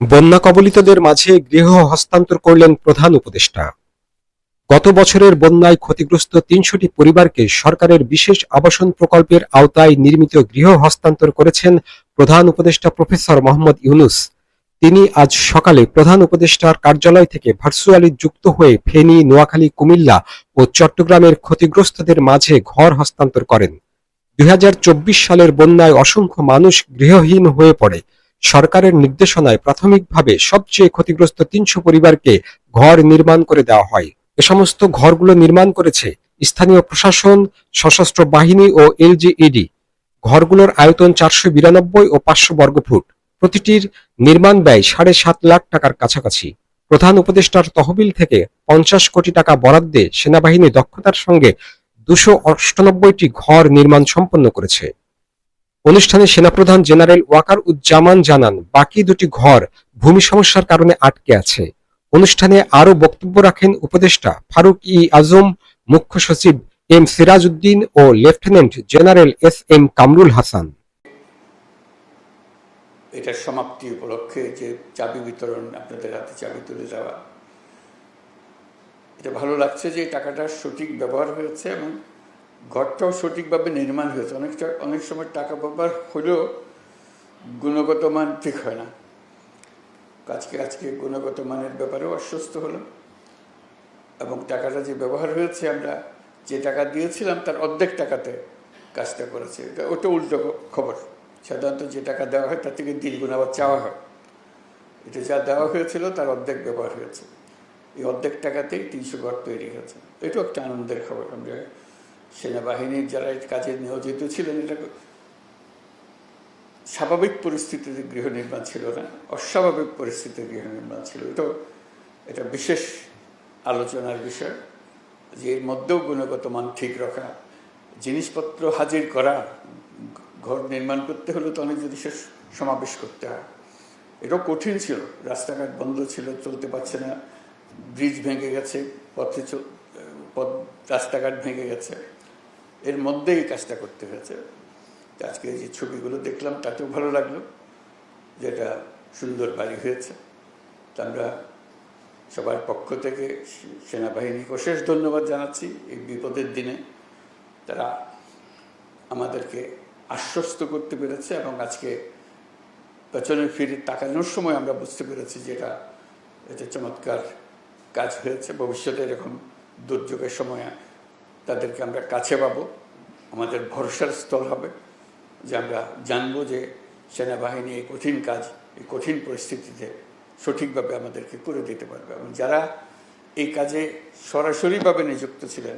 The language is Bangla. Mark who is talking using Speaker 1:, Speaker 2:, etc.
Speaker 1: বন্যা কবলিতদের মাঝে গৃহ হস্তান্তর করলেন প্রধান উপদেষ্টা। গত বছরের বন্যায় ক্ষতিগ্রস্ত তিনশোটি পরিবারকে সরকারের বিশেষ আবাসন প্রকল্পের আওতায় নির্মিত গৃহ হস্তান্তর করেছেন প্রধান উপদেষ্টা প্রফেসর মোহাম্মদ ইউনুস। তিনি আজ সকালে প্রধান উপদেষ্টার কার্যালয় থেকে ভার্চুয়ালি যুক্ত হয়ে ফেনী, নোয়াখালী, কুমিল্লা ও চট্টগ্রামের ক্ষতিগ্রস্তদের মাঝে ঘর হস্তান্তর করেন। দুই হাজার চব্বিশ সালের বন্যায় অসংখ্য মানুষ গৃহহীন হয়ে পড়ে। সরকারের নির্দেশনায় প্রাথমিকভাবে সবচেয়ে ক্ষতিগ্রস্ত তিনশো পরিবারকে ঘর নির্মাণ করে দেওয়া হয়। এ সমস্ত ঘরগুলো নির্মাণ করেছে স্থানীয় প্রশাসন, সশস্ত্র বাহিনী ও এলজিইডি ঘরগুলোর আয়তন চারশো বিরানব্বই ও পাঁচশো বর্গফুট। প্রতিটির নির্মাণ ব্যয় সাড়ে সাত লাখ টাকার কাছাকাছি। প্রধান উপদেষ্টার তহবিল থেকে পঞ্চাশ কোটি টাকা বরাদ্দে সেনাবাহিনী দক্ষতার সঙ্গে দুশো অষ্টানব্বইটি ঘর নির্মাণ সম্পন্ন করেছে। অনুষ্ঠানে সেনাপ্রধান জেনারেল ওয়াকার উজ্জামান জানান, বাকি দুটি ঘর ভূমি সমস্যার কারণে আটকে আছে। অনুষ্ঠানে আরও বক্তব্য রাখেন উপদেষ্টা ফারুক ই আজম, মুখ্য সচিব এম সিরাজ উদ্দিন ও lieutenant general S M Kamrul Hasan.
Speaker 2: এটার সমাপ্তি উপলক্ষে যে চাবি বিতরণ আপনাদের হাতে চাবি তুলে দেওয়া। এটা ভালো লাগছে যে টাকাটার সঠিক ব্যবহার হয়েছে এবং ঘরটাও সঠিকভাবে নির্মাণ হয়েছে। অনেকটা অনেক সময় টাকা ব্যবহার হলেও গুণগত মান ঠিক হয় না। আজকে আজকে গুণগত মানের ব্যাপারেও আশ্বস্ত হলাম এবং টাকাটা যে ব্যবহার হয়েছে, আমরা যে টাকা দিয়েছিলাম, তার অর্ধেক টাকাতে কাজটা করেছে। এটা ওটা উল্টো খবর। সাধারণত যে টাকা দেওয়া হয়, তার থেকে দ্বিগুণ আবার চাওয়া হয়। এটা যা দেওয়া হয়েছিল, তার অর্ধেক ব্যবহার হয়েছে। এই অর্ধেক টাকাতেই তিনশো ঘর তৈরি হয়েছে। এটাও একটা আনন্দের খবর। আমরা সেনাবাহিনীর যারা কাজে নিয়োজিত ছিলেন, এটা স্বাভাবিক পরিস্থিতিতে গৃহ নির্মাণ ছিল না, অস্বাভাবিক পরিস্থিতিতে গৃহ নির্মাণ ছিল। এটাও এটা বিশেষ আলোচনার বিষয় যে এর মধ্যেও গুণগত মান ঠিক রাখা, জিনিসপত্র হাজির করা, ঘর নির্মাণ করতে হলে তো অনেক জিনিসের সমাবেশ করতে হয়। এটাও কঠিন ছিল, রাস্তাঘাট বন্ধ ছিল, চলতে পারছে না, ব্রিজ ভেঙে গেছে, পথে পথ, রাস্তাঘাট ভেঙে গেছে। এর মধ্যেই কাজটা করতে হয়েছে। আজকে যে ছবিগুলো দেখলাম, তাতেও ভালো লাগল যেটা সুন্দর বাড়ি হয়েছে। তা আমরা সবার পক্ষ থেকে সেনাবাহিনীকে অশেষ ধন্যবাদ জানাচ্ছি এই বিপদের দিনে। তারা আমাদেরকে আশ্বস্ত করতে পেরেছে এবং আজকে পেছনে ফিরে তাকানোর সময় আমরা বুঝতে পেরেছি যে এটা এটা চমৎকার কাজ হয়েছে। ভবিষ্যতে এরকম দুর্যোগের সময় তাদেরকে আমরা কাছে পাবো। আমাদের ভরসার স্থল হবে যে আমরা জানব যে সেনাবাহিনী এই কঠিন কাজ, এই কঠিন পরিস্থিতিতে সঠিকভাবে আমাদেরকে করে দিতে পারবে এবং যারা এই কাজে সরাসরিভাবে নিযুক্ত ছিলেন